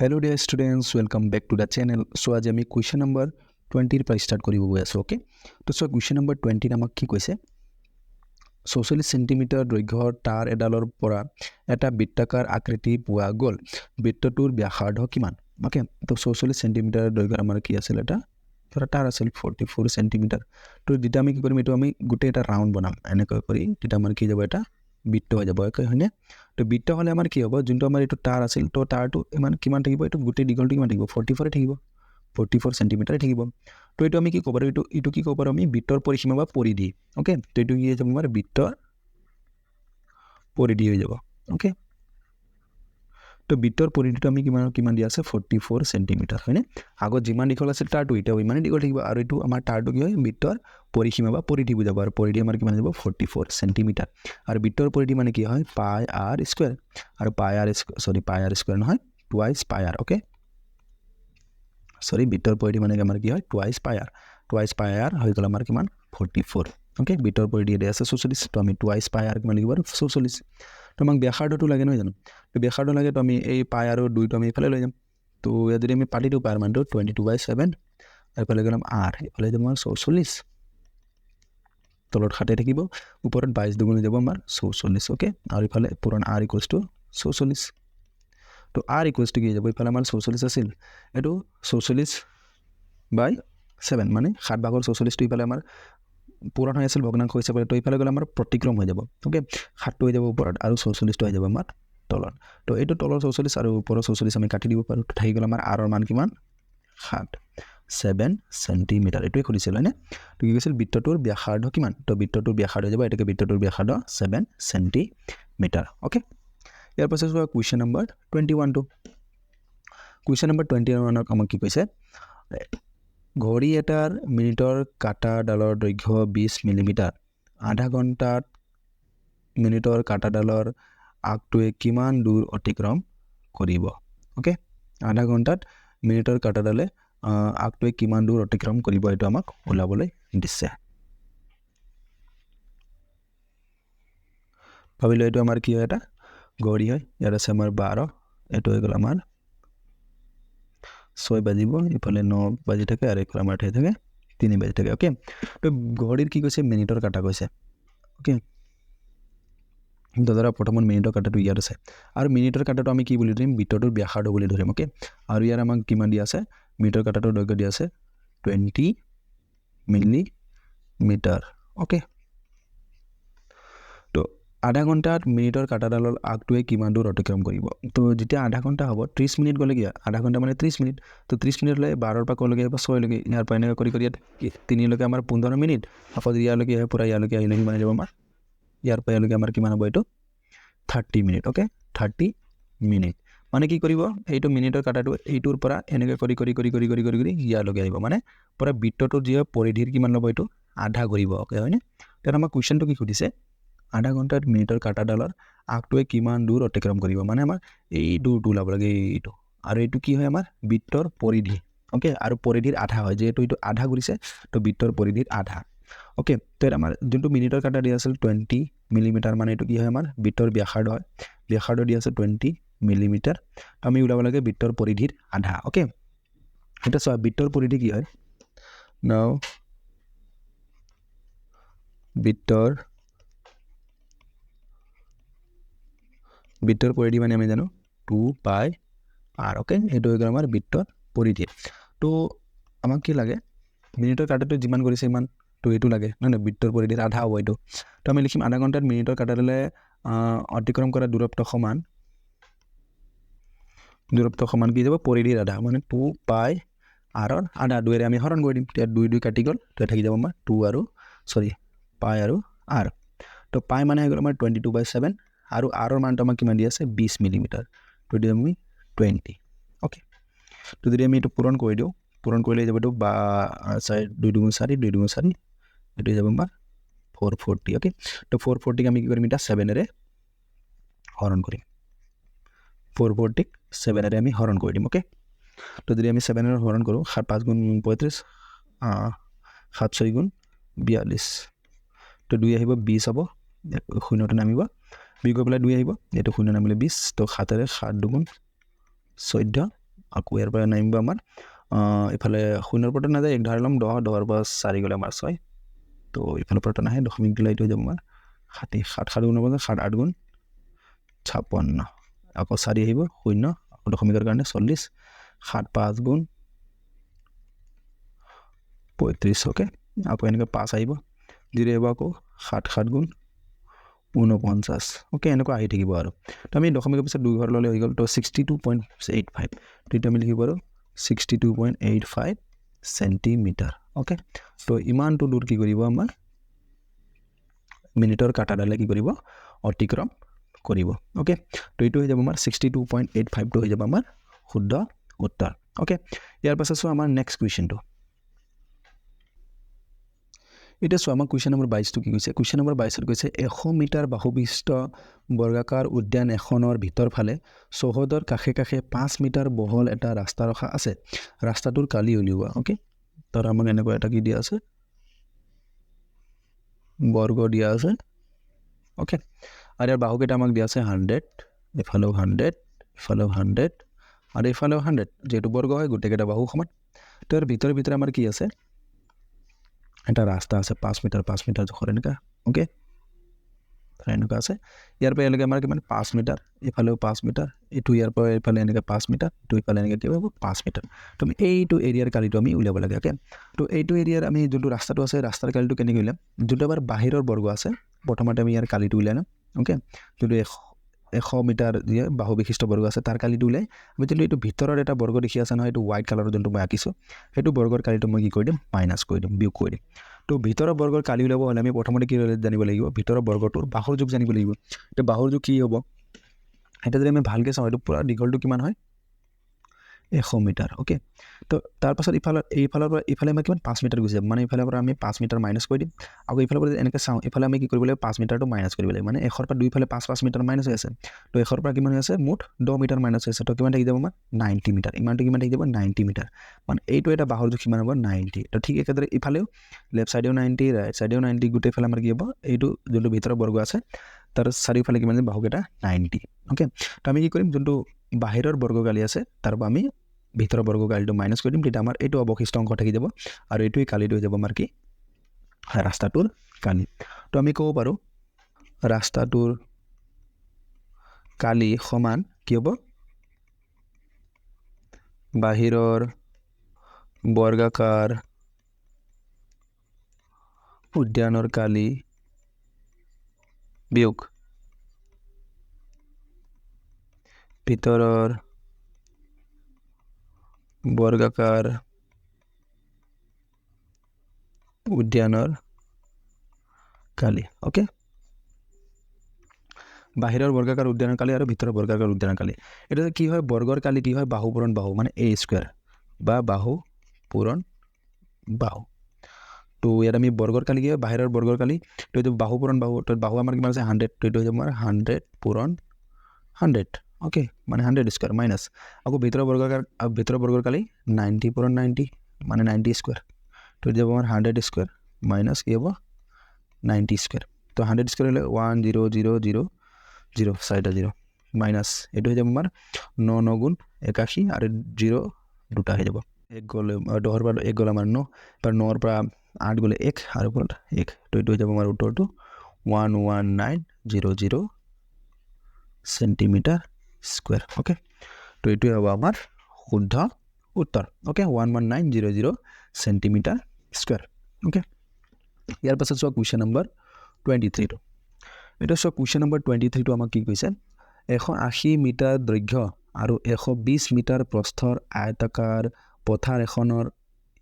Hello' dear students welcome back to the channel চ' আজি আমি কুৱেশ্যন নম্বৰ টুৱেণ্টিৰ পৰা ষ্টাৰ্ট কৰিব গৈ আছোঁ অ'কে তো চ' কুৱেশ্যন নম্বৰ টুৱেণ্টিত আমাক কি কৈছে চৌচল্লিছ চেণ্টিমিটাৰ দৈৰ্ঘ্যৰ তাঁৰ এডালৰ পৰা এটা বৃত্তাকাৰ আকৃতি পোৱা গ'ল। বৃত্তটোৰ ব্যাসাৰ্ধ কিমান? অ'কে তো চৌচল্লিছ চেণ্টিমিটাৰ দৈৰ্ঘ্যৰ আমাৰ কি আছিল এটা? ধৰা তাঁৰ আছিল ফৰ্টি ফ'ৰ চেণ্টিমিটাৰ তো যেতিয়া আমি কি কৰিম এইটো আমি গোটেই এটা ৰাউণ্ড বনাম। এনেকৈ কৰি তেতিয়া আমাৰ কি যাব এটা? বৃত্ত হৈ যাব একে হয়নে? তো বৃত্ত হ'লে আমাৰ কি হ'ব? যোনটো আমাৰ এইটো তাঁৰ আছিল তো তাঁৰটো ইমান কিমান থাকিব? এইটো গোটেই দীঘলটো কিমান থাকিব? ফৰ্টি ফ'ৰে থাকিব। ফৰ্টি ফ'ৰ চেণ্টিমিটাৰে থাকিব। তো এইটো আমি কি ক'ব পাৰোঁ? এইটো এইটো কি ক'ব পাৰোঁ আমি? বৃত্তৰ পৰিসীমা বা পৰিধি অ'কে তো এইটো কি হৈ যাব? আমাৰ বৃত্তৰ পৰিধি হৈ যাব অ'কে তো বৃত্তৰ পৰিধিটো আমি কিমান কিমান দিয়া আছে? ফৰ্টি ফ'ৰ চেণ্টিমিটাৰ হয়নে আগত যিমান দীঘল আছিল তাৰটো এতিয়াও ইমানেই দীঘল থাকিব। আৰু এইটো আমাৰ তাৰটো কি হয়? বৃত্তৰ পৰিসীমা বা পৰিধি বুজাব। আৰু পৰিধি আমাৰ কিমান যাব? ফৰ্টি ফ'ৰ চেণ্টিমিটাৰ আৰু বৃত্তৰ পৰিধি মানে কি হয়? পাই আৰ স্কুৱেৰ আৰু pi r sorry pi r square নহয় twice pi r okay sorry বৃত্তৰ পৰিধি মানে আমাৰ কি হয়? টুৱাইচ পাই আৰ। টুৱাইচ পাই আৰ হৈ গ'ল আমাৰ কিমান? ফৰ্টি ফ'ৰ অ'কে বৃত্তৰ পৰিধি এতিয়া আছে চৌচল্লিছ, তো আমি টুৱাইচ পাই আৰ কিমান লিখিব আৰু চৌচল্লিছ। তো আমাক ব্যাসাৰ্ধটো লাগে নহয় জানো? তো ব্যাসাৰ্ধ লাগে তো আমি এই পাই আৰু দুইটো আমি এইফালে লৈ যাম। তো ইয়াত যদি আমি পাতি দিওঁ পাই মানটো টুৱেণ্টি টু বাই ছেভেন এইফালে গ'লাম আৰ এইফালে যাব আমাৰ চৌচল্লিছ। তলত সাতে থাকিব, ওপৰত বাইছ দুগুণ যাব আমাৰ চৌচল্লিছ অ'কে আৰু ইফালে পুৰণ আৰ ইকুৱেলছ চৌচল্লিছ। তো আৰ ইকুৱেলছ টু কি যাব? ইফালে আমাৰ চৌচল্লিছ আছিল। এইটো চৌচল্লিছ বাই ছেভেন মানে সাত ভাগৰ চৌচল্লিছটো ইফালে আমাৰ পূৰণ হৈ আছিল, ভগ্নাংশ হিচাপে, তো এইফালে গ'লে আমাৰ প্ৰতিক্ৰম হৈ যাব অ'কে সাতটো হৈ যাব ওপৰত আৰু চৌচল্লিছটো হৈ যাব আমাৰ তলত। তো এইটো তলৰ চৌচল্লিছ আৰু ওপৰৰ চৌচল্লিছ আমি কাটি দিব পাৰোঁ থাকি গ'ল আমাৰ আৰৰ মান কিমান? সাত। ছেভেন চেণ্টিমিটাৰ এইটোৱে সুধিছিল হয়নে? তো কি কৈছিল? বৃত্তটোৰ ব্যাসাৰ্ধ কিমান? তো বৃত্তটোৰ ব্যাসাৰ্ধ হৈ যাব, এটাকে বৃত্তটোৰ ব্যাসাৰ্ধ ছেভেন চেণ্টিমিটাৰ অ'কে ইয়াৰ পাছত চোৱা কুৱেশ্যন নম্বৰ টুৱেণ্টি ওৱানটো কুৱেশ্যন নম্বৰ টুৱেণ্টি ওৱানত আমাক কি কৈছে? ঘড়ী এটাৰ মিনিটৰ কাটাডালৰ দৈৰ্ঘ্য বিছ মিলিমিটাৰ। আধা ঘণ্টাত মিনিটৰ কাটাডালৰ আগটোৱে কিমান দূৰ অতিক্ৰম কৰিব? অ'কে? আধা ঘণ্টাত মিনিটৰ কাটাডালে আগটোৱে কিমান দূৰ অতিক্ৰম কৰিব এইটো আমাক ওলাবলৈ দিছে। ভাবিলোঁ এইটো আমাৰ কি হয় এটা? ঘড়ী হয়, ইয়াত আছে আমাৰ বাৰ, এইটো হৈ গ'ল আমাৰ ছয় বাজিব ইফালে ন বাজি থাকে আৰু এইফালে আমাৰ ঠাই থাকে তিনি বাজি থাকে অ'কে তো ঘড়ীৰ কি কৈছে? মিনিটৰ কাটা কৈছে অ'কে ধৰা প্ৰথমত মিনিটৰ কাটাটো ইয়াত আছে। আৰু মিনিটৰ কাটাটো আমি কি বুলি ধৰিম? বৃত্তটোৰ ব্যাসাৰ্ধ বুলি ধৰিম অ'কে আৰু ইয়াত আমাক কিমান দিয়া আছে? মিটাৰ কাটাটোৰ দৈৰ্ঘ্য দিয়া আছে টুৱেণ্টি মিলি মিটাৰ অ'কে আধা ঘণ্টাত মিনিটৰ কাটাডালৰ আগটোৱে কিমান দূৰ অতিক্ৰম কৰিব। তো যেতিয়া আধা ঘণ্টা হ'ব ত্ৰিছ মিনিট গ'লে কি আধা ঘণ্টা মানে ত্ৰিছ মিনিট। তো ত্ৰিছ মিনিট হ'লে বাৰৰ পৰা ক'লৈকে আহিব ছয়লৈকে ইয়াৰ পৰা এনেকৈ কৰি কৰি ইয়াত তিনিলৈকে আমাৰ পোন্ধৰ মিনিট। আকৌ ইয়ালৈকে আহে পূৰা ইয়ালৈকে আহিলে কিমান যাব আমাৰ। ইয়াৰ পৰা ইয়ালৈকে আমাৰ কিমান হ'ব এইটো? Thirty minute okay thirty minute. মানে কি কৰিব? এইটো মিনিটৰ কাটাটো এইটোৰ পৰা এনেকৈ কৰি কৰি কৰি কৰি কৰি কৰি কৰি ইয়ালৈকে আহিব। মানে পূৰা বৃত্তটোৰ যি পৰিধিৰ কিমান ল'ব এইটো? আধা ঘূৰিব অ'কে হয়নে? তেতিয়া আমাৰ কুৱেশ্যনটো কি সুধিছে? আধা ঘণ্টাত মিনিটৰ কাটাডালৰ আগটোৱে কিমান দূৰ অতিক্ৰম কৰিব। মানে আমাৰ এই দূৰটো ওলাব লাগে, এইটো। আৰু এইটো কি হয় আমাৰ? বৃত্তৰ পৰিধি। অ'কে? আৰু পৰিধিৰ আধা হয়। যিহেতু এইটো আধা ঘূৰিছে তো বৃত্তৰ পৰিধিৰ আধা। অ'কে? তো আমাৰ, যোনটো মিনিটৰ কাটা দিয়া আছিল টুৱেণ্টি মিলিমিটাৰ মানে এইটো কি হয় আমাৰ? বৃত্তৰ ব্যাসাৰ্ধ হয়। ব্যাসাৰ্ধ দিয়া আছে টুৱেণ্টি মিলিমিটাৰ। আমি ওলাব লাগে বৃত্তৰ পৰিধিৰ আধা। অ'কে? এতিয়া চোৱা, বৃত্তৰ পৰিধি কি হয়? ন বৃত্তৰ বৃত্তৰ পৰিধি মানে আমি জানো টু পাই আৰ অ'কে এইটো হৈ গ'ল আমাৰ বৃত্তৰ পৰিধি। তো আমাক কি লাগে? মিনিটৰ কাটাটো যিমান কৰিছে ইমান তো এইটো লাগে নহয় নহয়? বৃত্তৰ পৰিধিৰ আধা হ'ব এইটো। তো আমি লিখিম আধা ঘণ্টাত মিনিটৰ কাটাডালে অতিক্ৰম কৰা দূৰত্ব সমান দূৰত্ব সমান কি যাব? পৰিধিৰ আধা মানে টু পাই আৰৰ আধা। দুয়েৰে আমি হৰণ কৰি দিম, তেতিয়া দুই দুই কাটি গ'ল, তেতিয়া থাকি যাব আমাৰ টু আৰু চৰি পাই আৰু আৰ তো পাই মানে হৈ গ'ল আমাৰ টুৱেণ্টি টু বাই ছেভেন আৰু আৰৰ মানটো আমাক কিমান দি আছে? বিছ মিলিমিটাৰ তো দি আমি টুৱেণ্টি অ'কে তো যদি আমি এইটো পূৰণ কৰি দিওঁ। পূৰণ কৰিলে যাব এইটো বা চাৰি দুই দুগুণ চাৰি দুই দুগুণ চাৰি এইটো যাব আমাৰ ফ'ৰ ফৰ্টি অ'কে তো ফ'ৰ ফৰ্টিক আমি কি কৰিম এতিয়া ছেভেনেৰে হৰণ কৰিম ফ'ৰ ফৰ্টিক ছেভেনেৰে আমি হৰণ কৰি দিম অ'কে তো যদি আমি ছেভেনেৰে হৰণ কৰোঁ সাত, পাঁচ গুণ পঁয়ত্ৰিছ সাত, ছয় গুণ বিয়াল্লিছ তো দুই আহিব বিছ হ'ব শূন্যটো নামিব। বি গৈ পেলাই দুই আহিব। এইটো শূন্য নামিলে বিছ তো সাতেৰে সাত দুগুণ চৈধ্য। আকৌ ইয়াৰ পৰা নামিব আমাৰ ইফালে শূন্যৰ পৰা নাযায় এক ধৰি ল'ম দহ দহৰ পৰা চাৰি গ'লে আমাৰ ছয়। তো ইফালৰ পৰা নাহে দশমিক দিলে এইটো হৈ যাব আমাৰ ষাঠি সাত সাত গুণ হ'ব সাত আঠ গুণ ছাপন্ন। আকৌ চাৰি আহিব শূন্য আকৌ দশমিকৰ কাৰণে চল্লিছ সাত পাঁচ গুণ পঁয়ত্ৰিছ অ'কে। আকৌ এনেকৈ পাঁচ আহিব জিৰ' আহিব আকৌ সাত সাত গুণ ঊনপঞ্চাছ। অ'কে এনেকুৱা আহি থাকিব আৰু। তো আমি দশমিকৰ পিছত দুই ঘৰ ল'লে হৈ গ'ল তো sixty two point eight five তো এইটো আমি লিখিব পাৰোঁ sixty two point eight five centimetre okay তো ইমানটো দূৰ কি কৰিব আমাৰ? মিনিটৰ কাটাডালে কি কৰিব? অতিক্ৰম কৰিব। অ'কে তো এইটো হৈ যাব আমাৰ ছিক্সটি টু পইণ্ট এইট ফাইভটো হৈ যাব আমাৰ শুদ্ধ উত্তৰ। অ'কে ইয়াৰ পাছত চোৱা আমাৰ নেক্সট কুৱেশ্যনটো এতিয়া চোৱা আমাৰ কুৱেশ্যন নম্বৰ বাইছটো কি কৈছে? কুৱেশ্যন নম্বৰ বাইছত কৈছে এশ মিটাৰ বাহুবিশিষ্ট বৰ্গাকাৰ উদ্যান এখনৰ ভিতৰ ফালে চৌহদৰ কাষে কাষে পাঁচ মিটাৰ বহল এটা ৰাস্তা ৰখা আছে। ৰাস্তাটোৰ কালি উলিওৱা অ'কে তাৰ আমাক এনেকুৱা এটা কি দিয়া আছে? বৰ্গ দিয়া আছে অ'কে আৰু ইয়াৰ বাহুকেইটা আমাক দিয়া আছে হাণ্ড্ৰেড এফালেও হাণ্ড্ৰেড এফালেও হাণ্ড্ৰেড আৰু এইফালেও হাণ্ড্ৰেড যিহেতু বৰ্গ হয় গোটেইকেইটা বাহু সমান। তো ইয়াৰ ভিতৰে ভিতৰে আমাৰ কি আছে? এটা ৰাস্তা আছে পাঁচ মিটাৰ পাঁচ মিটাৰ জোখৰ এনেকুৱা অ'কে এনেকুৱা আছে ইয়াৰ পৰা ইয়ালৈকে আমাৰ কিমান পাঁচ মিটাৰ এইফালেও পাঁচ মিটাৰ এইটো ইয়াৰ পৰা এইফালে এনেকৈ পাঁচ মিটাৰ ইটো ইফালে এনেকৈ হ'ব পাঁচ মিটাৰ তো আমি এইটো এৰিয়াৰ কালিটো আমি উলিয়াব লাগে অ'কে তো এইটো এৰিয়াৰ আমি যোনটো ৰাস্তাটো আছে ৰাস্তাৰ কালিটো কেনেকৈ উলিয়াম যোনটো আমাৰ বাহিৰৰ বৰ্গ আছে প্ৰথমতে আমি ইয়াৰ কালিটো উলিয়াই ল'ম অ'কে যোনটো এশ এশ মিটাৰ যিয়ে বাহু বিশিষ্ট বৰ্গ আছে তাৰ কালিটো উলিয়াই আমি যোনটো এইটো ভিতৰৰ এটা বৰ্গ দেখি আছে নহয় এইটো হোৱাইট কালাৰৰ যোনটো মই আঁকিছোঁ সেইটো বৰ্গৰ কালিটো মই কি কৰি দিম? মাইনাছ কৰি দিম বিয়োগ কৰি দিম। তো ভিতৰৰ বৰ্গৰ কালি উলিয়াব হ'লে আমি প্ৰথমতে কি জানিব লাগিব? ভিতৰৰ বৰ্গটোৰ বাহুৰ যুগ জানিব লাগিব। এতিয়া বাহুৰ যুগ কি হ'ব? এতিয়া যদি আমি ভালকৈ চাওঁ এইটো পূৰা দীঘলটো কিমান হয়? এশ মিটাৰ অ'কে তো তাৰপাছত ইফালৰ এইফালৰ পৰা ইফালে আমাৰ কিমান পাঁচ মিটাৰ গুচি যাব মানে ইফালৰ পৰা আমি পাঁচ মিটাৰ মাইনাছ কৰি দিম। আকৌ ইফালৰ পৰা এনেকৈ চাওঁ ইফালে আমি কি কৰিব লাগিব? পাঁচ মিটাৰটো মাইনাছ কৰিব লাগিব। মানে এশৰ পৰা দুইফালে পাঁচ পাঁচ মিটাৰ মাইনাছ হৈ আছে। তো এশৰ পৰা কিমান হৈ আছে? মুঠ দহ মিটাৰ মাইনাছ হৈ আছে। তো কিমান থাকি যাব আমাৰ? Ninety metre. ইমানটো কিমান থাকি যাব? Ninety metre. মানে এইটো এটা বাহুৰ জোখ কিমান হ'ব নাইণ্টি তো ঠিক একেদৰে ইফালেও লেফ্ট ছাইডেও নাইণ্টি ৰাইট ছাইডেও নাইণ্টি গোটেইফালে আমাৰ কি হ'ব? এইটো যোনটো ভিতৰৰ বৰ্গ আছে তাৰ চাৰিওফালে কিমান বাহুকেইটা নাইণ্টি অ'কে তো আমি কি কৰিম? যোনটো বাহিৰৰ বৰ্গকালি আছে তাৰ পৰা আমি ভিতৰৰ বৰ্গকালিটো মাইনাছ কৰি দিম, তেতিয়া আমাৰ এইটো অৱশিষ্ট অংশ থাকি যাব আৰু এইটোৱেই কালিটো হৈ যাব আমাৰ কি? ৰাস্তাটোৰ কালি। তো আমি ক'ব পাৰোঁ, ৰাস্তাটোৰ কালি সমান কি হ'ব? বাহিৰৰ বৰ্গাকাৰ উদ্যানৰ কালি বিয়োগ। ভিতৰৰ বৰ্গাকাৰ উদ্যানৰ কালি অ'কে বাহিৰৰ বৰ্গাকাৰ উদ্যানৰ কালি আৰু ভিতৰৰ বৰ্গাকাৰ উদ্যানৰ কালি। এটা কি হয়? বৰ্গৰ কালি কি হয়? বাহু পূৰণ বাহু মানে এ স্কুৱেৰ বা বাহু পূৰণ বাহু। তো ইয়াত আমি বৰ্গৰ কালি কি হয়? বাহিৰৰ বৰ্গৰ কালি, তো এইটো বাহু পূৰণ বাহু, তো বাহু আমাৰ কিমান আছে? হাণ্ড্ৰেড তো এইটো হৈ যাব আমাৰ হাণ্ড্ৰেড পূৰণ হাণ্ড্ৰেড অ'কে মানে স্কুৱেৰ মাইনাছ আকৌ ভিতৰৰ বৰ্গাকাৰ আৰু ভিতৰৰ বৰ্গৰ কালি নাইণ্টি পূৰণ নাইণ্টি মানে স্কুৱেৰ তো এইটো যাব আমাৰ হাণ্ড্ৰেড স্কুৱেৰ মাইনাছ কি হ'ব? নাইণ্টি স্কুৱেৰ তো হাণ্ড্ৰেড স্কুৱেৰ হ'লে one zero' zero' zero' zero' চাৰিটা জিৰ' মাইনাছ এইটো হৈ যাব আমাৰ ন ন গুণ একাশী আৰু জিৰ' দুটা হৈ যাব। এক গ'লে দহৰ পৰা এক গ'লে আমাৰ ন। তাৰ নৰ পৰা আঠ গ'লে এক আৰু ওপৰত এক। তো এইটো হৈ যাব আমাৰ উত্তৰটো one one nine zero' zero' centimetre square okay তো এইটোৱে হ'ব আমাৰ শুদ্ধ উত্তৰ okay one one nine zero' zero' centimetre square okay ইয়াৰ পাছত চোৱা কুৱেশ্যন নম্বৰ টুৱেণ্টি থ্ৰীটো এতিয়া চোৱা কুৱেশ্যন নম্বৰ টুৱেণ্টি থ্ৰীটো আমাক কি কৈছে? এশ আশী মিটাৰ দৈৰ্ঘ্য আৰু এশ বিছ মিটাৰ প্ৰস্থৰ আয়তাকাৰ পথাৰ এখনৰ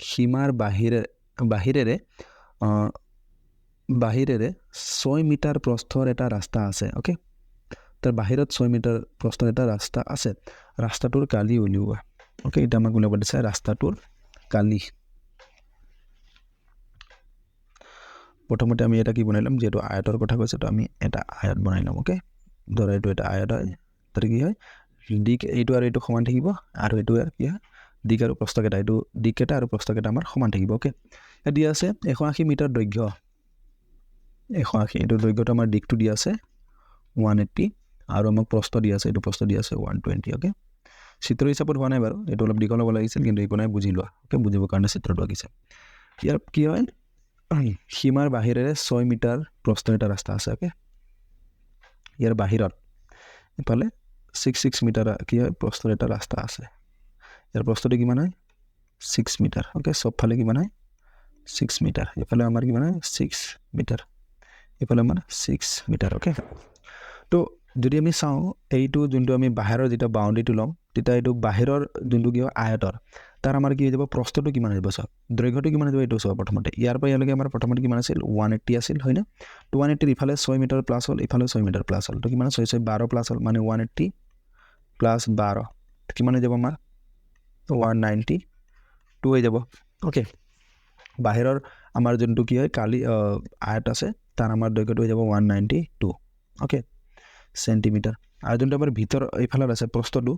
সীমাৰ বাহিৰে, বাহিৰেৰে বাহিৰেৰে ছয় মিটাৰ প্ৰস্থৰ এটা ৰাস্তা আছে অ'কে বাহিৰত ছয় মিটাৰ প্ৰস্থৰ এটা ৰাস্তা আছে। ৰাস্তাটোৰ কালি উলিওৱা। অ'কে এতিয়া আমাক উলিয়াব দিছে ৰাস্তাটোৰ কালি। প্ৰথমতে আমি এটা কি বনাই ল'ম যিহেতু আয়তৰ কথা কৈছে তো আমি এটা আয়ত বনাই ল'ম অ'কে ধৰা এইটো এটা আয়ত হয় তাতে কি হয়? দিক এইটো আৰু এইটো সমান থাকিব আৰু এইটো আৰু কি হয়? দিক আৰু প্ৰস্থকেইটা এইটো দিককেইটা আৰু প্ৰস্থকেইটা আমাৰ সমান থাকিব অ'কে ইয়াত দিয়া আছে এশ আশী মিটাৰ দৈৰ্ঘ্য। এশ আশী এইটো দৈৰ্ঘ্যটো আমাৰ দিকটো দিয়া আছে ওৱান এইট্টি আৰু আমাক প্ৰস্থ দিয়া আছে এইটো প্ৰস্থ দিয়া আছে ওৱান টুৱেণ্টি অ'কে চিত্ৰ হিচাপত হোৱা নাই বাৰু এইটো অলপ দীঘল হ'ব লাগিছিল কিন্তু একো নাই বুজি লোৱা অ'কে বুজিবৰ কাৰণে চিত্ৰটো আঁকিছে। ইয়াৰ কি হয় সীমাৰ বাহিৰেৰে ছয় মিটাৰ প্ৰস্থৰ এটা ৰাস্তা আছে অ'কে ইয়াৰ বাহিৰত ইফালে ছিক্স ছিক্স মিটাৰ কি হয় প্ৰস্থৰ এটা ৰাস্তা আছে। ইয়াৰ প্ৰস্থটো কিমান হয় ছিক্স মিটাৰ অ'কে চবফালে কিমান হয় ছিক্স মিটাৰ এইফালে আমাৰ কিমান হয় ছিক্স মিটাৰ এইফালে আমাৰ ছিক্স মিটাৰ অ'কে তো যদি আমি চাওঁ, এইটো যোনটো আমি বাহিৰৰ যেতিয়া বাউণ্ডেৰীটো ল'ম, তেতিয়া এইটো বাহিৰৰ যোনটো কি হয়, আয়তৰ, তাৰ আমাৰ কি হৈ যাব, প্ৰস্থটো কিমান হৈ যাব চাওক দৈৰ্ঘ্যটো কিমান হৈ যাব, এইটো চাওক প্ৰথমতে। ইয়াৰ পৰা ইয়ালৈকে আমাৰ প্ৰথমতে কিমান আছিল ওৱান এইট্টি আছিল, হয়নে? তো ওৱান এইট্টিৰ ইফালে ছয় মিটাৰ প্লাছ হ'ল, ইফালে ছয় মিটাৰ প্লাছ হ'ল। তো কিমান, ছয় ছয়, বাৰ প্লাছ হ'ল মানে ওৱান এইট্টি প্লাছ বাৰ। কিমান হৈ যাব আমাৰ? ওৱান নাইণ্টি টু হৈ যাব। অ'কে বাহিৰৰ আমাৰ যোনটো কি হয়, কালি আয়ত আছে, তাৰ আমাৰ দৈৰ্ঘ্যটো হৈ যাব one ninety two okay centimetre আৰু যোনটো আমাৰ ভিতৰ এইফালত আছে প্ৰস্থটো।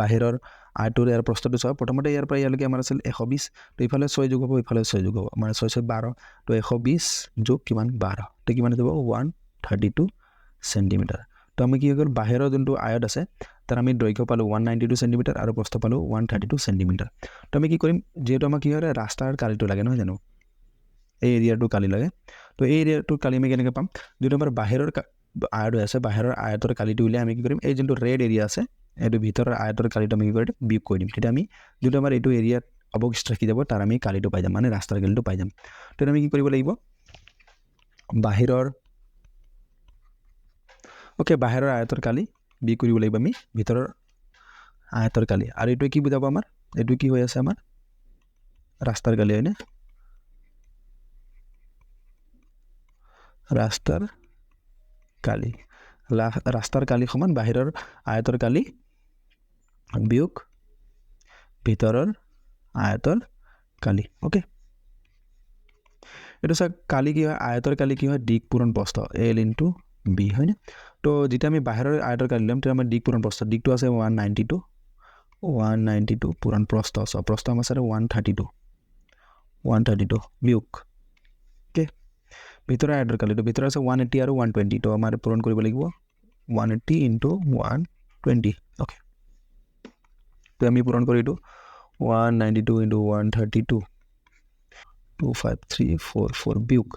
বাহিৰৰ আয়টোৰ ইয়াৰ প্ৰস্থটো চাওক প্ৰথমতে ইয়াৰ পৰা ইয়ালৈকে আমাৰ আছিল এশ বিছ তো ইফালে ছয় যোগ হ'ব ইফালে ছয় যোগ হ'ব। মানে ছয় ছয় বাৰ তো এশ বিছ যোগ কিমান? বাৰ। তো কিমান হৈ যাব? One thirty two centimetre. তো আমি কি গ'ল? বাহিৰৰ যোনটো আয়ত আছে তাৰ আমি দৈৰ্ঘ্য পালোঁ ওৱান নাইণ্টি টু চেণ্টিমিটাৰ আৰু প্ৰস্থ পালোঁ ওৱান থাৰ্টি টু চেণ্টিমিটাৰ। তো আমি কি কৰিম? যিহেতু আমাক কি হয়? ৰাস্তাৰ কালিটো লাগে নহয় জানো? এই এৰিয়াটো কালি লাগে। তো এই এৰিয়াটো কালি আমি কেনেকৈ পাম? যিটো আমাৰ বাহিৰৰ আয়ত আছে, বাহিৰৰ আয়তৰ কালিটো উলিয়াই আমি কি কৰিম? এই যোনটো ৰেড এৰিয়া আছে, এইটো ভিতৰৰ আয়তৰ কালিটো আমি কি কৰি দিম বিয়োগ কৰি দিম। তেতিয়া আমি যোনটো আমাৰ এইটো এৰিয়াত অৱশিষ্ট থাকি যাব, তাৰ আমি কালিটো পাই যাম মানে ৰাস্তাৰ কালিটো পাই যাম। তেতিয়া আমি কি কৰিব লাগিব? বাহিৰৰ অ'কে বাহিৰৰ আয়তৰ কালি বি কৰিব লাগিব আমি, ভিতৰৰ আয়তৰ কালি। আৰু এইটোৱে কি বুজাব আমাৰ? এইটো কি হৈ আছে আমাৰ? ৰাস্তাৰ কালি, হয়নে? ৰাস্তাৰ কালি। ৰাস্তাৰ কালি সমান, বাহিৰৰ আয়তৰ কালি বিয়োগ ভিতৰৰ আয়তৰ কালি। অ'কে এইটো চাওক কালি কি হয়? আয়তৰ কালি কি হয়? দিক পূৰণ প্ৰস্থ। এল ইনটু বি, হয়নে? তো যেতিয়া আমি বাহিৰৰ আয়তৰ কালি ল'ম, তেতিয়া আমাৰ দিক পূৰণ প্ৰস্থ। দিকটো আছে one ninety two one ninety two পূৰণ প্ৰস্থ। চ, প্ৰস্থ আমাৰ আছে one thirty two one thirty two বিয়োগ। অ'কে ভিতৰৰ আয়তৰ কালিটো ভিতৰত আছে ওৱান এইটি আৰু ওৱান টুৱেণ্টি তো আমাৰ পূৰণ কৰিব লাগিব one eighty into one twenty okay তো আমি পূৰণ কৰি দিওঁ one ninety two into one thirty two two five three four four বিয়োগ।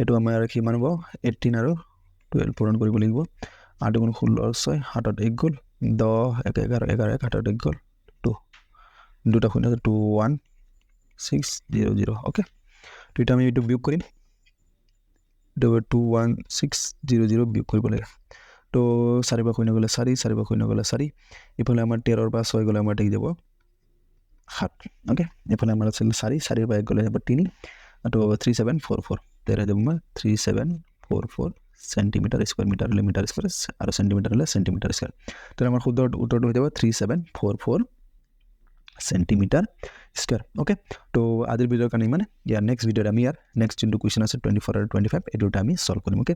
এইটো আমাৰ কিমান হ'ব? এইটিন আৰু টুৱেল্ভ পূৰণ কৰিব লাগিব। আঠ গুণ ষোল্ল ছয়, সাতত এক গ'ল। দহ, এক, এঘাৰ এঘাৰ, এক, সাতত এক গ'ল। টু। দুটা শূন্য two one six zero' zero' okay তো আমি এইটো বিয়োগ কৰিম। এইটো two one six zero' zero' বিয়োগ কৰিব লাগে তো চাৰি পৰা শূন্য গ'লে চাৰি চাৰি পৰা শূন্য গ'লে চাৰি ইফালে আমাৰ তেৰৰ পৰা ছয় গ'লে আমাৰ থাকি যাব সাত অ'কে এইফালে আমাৰ আছিল চাৰি চাৰিৰ পৰা এক গ'লে যাব তিনি তো থ্ৰী ছেভেন ফ'ৰ ফ'ৰ তেৰ যাব আমাৰ three seven four four centimetre square metre হ'লে মিটাৰ স্কুৱাৰ আৰু চেণ্টিমিটাৰ হ'লে চেণ্টিমিটাৰ স্কুৱাৰ তো আমাৰ শুদ্ধ উত্তৰটো হৈ যাব three seven four four centimetre square okay তো আজিৰ ভিডিঅ'ৰ কাৰণে ইমানে ইয়াৰ নেক্সট ভিডিঅ'ত আমি ইয়াৰ নেক্সট যোনটো কুৱেশ্যন আছে টুৱেণ্টি ফ'ৰ আৰু টুৱেণ্টি ফাইভ এইটো আমি চল্ভ কৰিম অ'কে